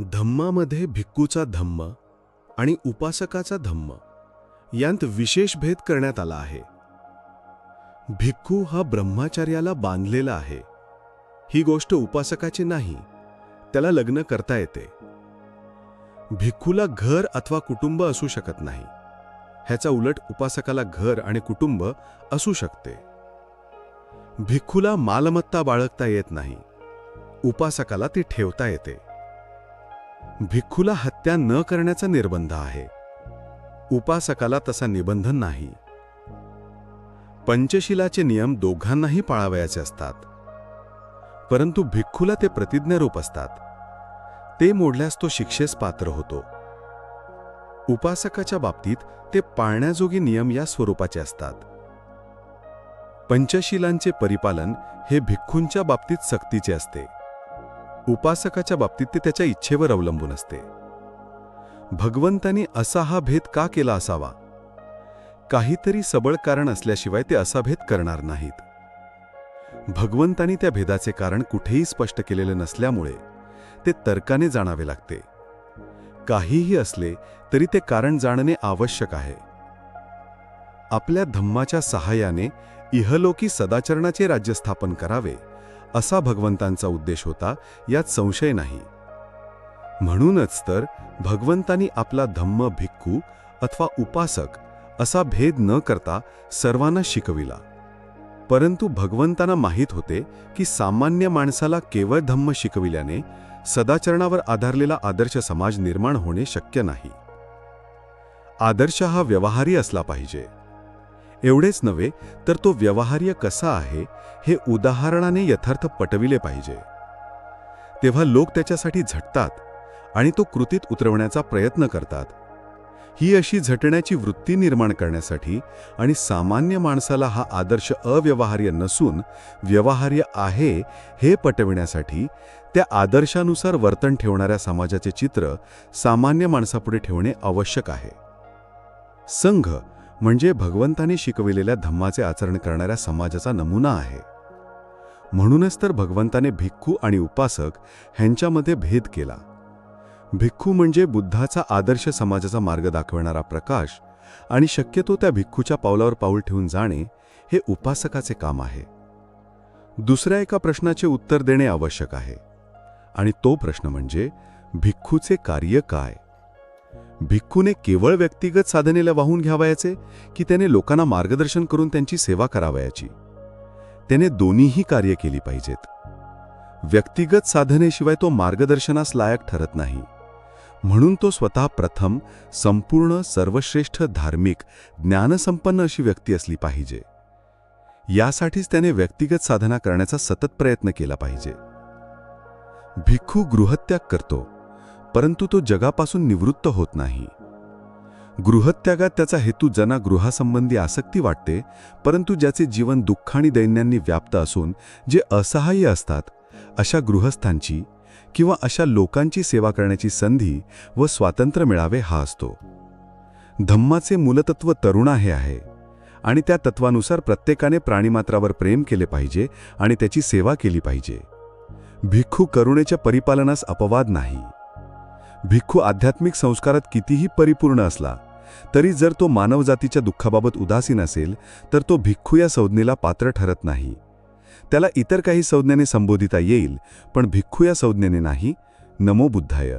धम्मामध्ये भिक्खूचा धम्म आणि उपासकाचा धम्म यांत विशेष भेद करण्यात आला आहे. भिक्खू हा ब्रह्माचार्याला बांधलेला आहे. ही गोष्ट उपासकाची नाही त्याला लग्न करता येते. भिक्खूला घर अथवा कुटुंब असू शकत नाही. ह्याचा उलट उपासकाला घर आणि कुटुंब असू शकते. भिक्खूला मालमत्ता बाळगता येत नाही. उपासकाला ती ठेवता येते. भिक्खूला हत्या न करण्याचा निर्बंध आहे. उपासकाला तसा निबंध नाही. पंचशिलाचे नियम दोघांनाही पाळावयाचे असतात. परंतु भिक्खूला ते प्रतिज्ञारूप असतात. ते मोडल्यास तो शिक्षेस पात्र होतो. उपासकाच्या बाबतीत ते पाळण्याजोगी नियम या स्वरूपाचे असतात. पंचशिलांचे परिपालन हे भिक्खूंच्या बाबतीत सक्तीचे असते. उपासकाच्या बाबतीत ते त्याच्या इच्छेवर अवलंबून असते. भगवंतानी असा हा भेद का केला असावा? काहीतरी सबळ कारण असल्याशिवाय ते असा भेद करणार नाहीत. भगवंतानी त्या भेदाचे कारण कुठेही स्पष्ट केलेले नसल्यामुळे ते तर्काने जाणावे लागते. काहीही असले तरी ते कारण जाणणे आवश्यक आहे. आपल्या धम्माच्या सहाय्याने इहलोकी सदाचरणाचे राज्य स्थापन करावे असा भगवंतांचा उद्देश होता यात संशय नाही. म्हणूनच तर भगवंतांनी आपला धम्म भिक्खू अथवा उपासक असा भेद न करता सर्वांना शिकविला. परंतु भगवंतांना माहीत होते की सामान्य माणसाला केवळ धम्म शिकविल्याने सदाचरणावर आधारलेला आदर्श समाज निर्माण होणे शक्य नाही. आदर्श हा व्यवहारी असला पाहिजे. एवढेच नव्हे तर तो व्यवहार्य कसा आहे हे उदाहरणाने यथार्थ पटविले पाहिजे. तेव्हा लोक त्याच्यासाठी झटतात आणि तो कृतीत उतरवण्याचा प्रयत्न करतात. ही अशी झटण्याची वृत्ती निर्माण करण्यासाठी आणि सामान्य माणसाला हा आदर्श अव्यवहार्य नसून व्यवहार्य आहे हे पटविण्यासाठी त्या आदर्शानुसार वर्तन ठेवणाऱ्या समाजाचे चित्र सामान्य माणसापुढे ठेवणे आवश्यक आहे. संघ म्हणजे भगवंताने शिकविलेल्या धम्माचे आचरण करणाऱ्या समाजाचा नमुना आहे. म्हणूनच तर भगवंताने भिक्खू आणि उपासक ह्यांच्यामध्ये भेद केला. भिक्खू म्हणजे बुद्धाचा आदर्श समाजाचा मार्ग दाखवणारा प्रकाश आणि शक्यतो त्या भिक्खूच्या पावलावर पाऊल ठेवून जाणे हे उपासकाचे काम आहे. दुसऱ्या एका प्रश्नाचे उत्तर देणे आवश्यक आहे आणि तो प्रश्न म्हणजे भिक्खूचे कार्य काय? भिक्खूने केवळ व्यक्तिगत साधनेला वाहून घ्यावयाचे की त्याने लोकांना मार्गदर्शन करून त्यांची सेवा करावयाची? त्याने दोन्हीही कार्य केली पाहिजेत. व्यक्तिगत साधनेशिवाय तो मार्गदर्शनास लायक ठरत नाही. म्हणून तो स्वतः प्रथम संपूर्ण सर्वश्रेष्ठ धार्मिक ज्ञानसंपन्न अशी व्यक्ती असली पाहिजे. यासाठीच त्याने व्यक्तिगत साधना करण्याचा सतत प्रयत्न केला पाहिजे. भिक्खू गृहत्याग करतो. परंतु तो जगापासून निवृत्त होत नाही. गृहत्यागात त्याचा हेतू जना गृहासंबंधी आसक्ती वाटते परंतु ज्याचे जीवन दुःख आणि दैन्यांनी व्याप्त असून जे असहाय्य असतात अशा गृहस्थांची किंवा अशा लोकांची सेवा करण्याची संधी व स्वातंत्र्य मिळावे हा असतो. धम्माचे मूलतत्व तरुणा हे आहे आणि त्या तत्वानुसार प्रत्येकाने प्राणीमात्रावर प्रेम केले पाहिजे आणि त्याची सेवा केली पाहिजे. भिक्खू करुणेच्या परिपालनास अपवाद नाही. भिक्खू आध्यात्मिक संस्कारात कितीही परिपूर्ण असला तरी जर तो मानवजातीच्या दुःखाबाबत उदासीन असेल तर तो भिक्खू या संज्ञेला पात्र ठरत नाही. त्याला इतर काही संज्ञेने संबोधिता येईल पण भिक्खू या संज्ञेने नाही नमो बुद्धाय.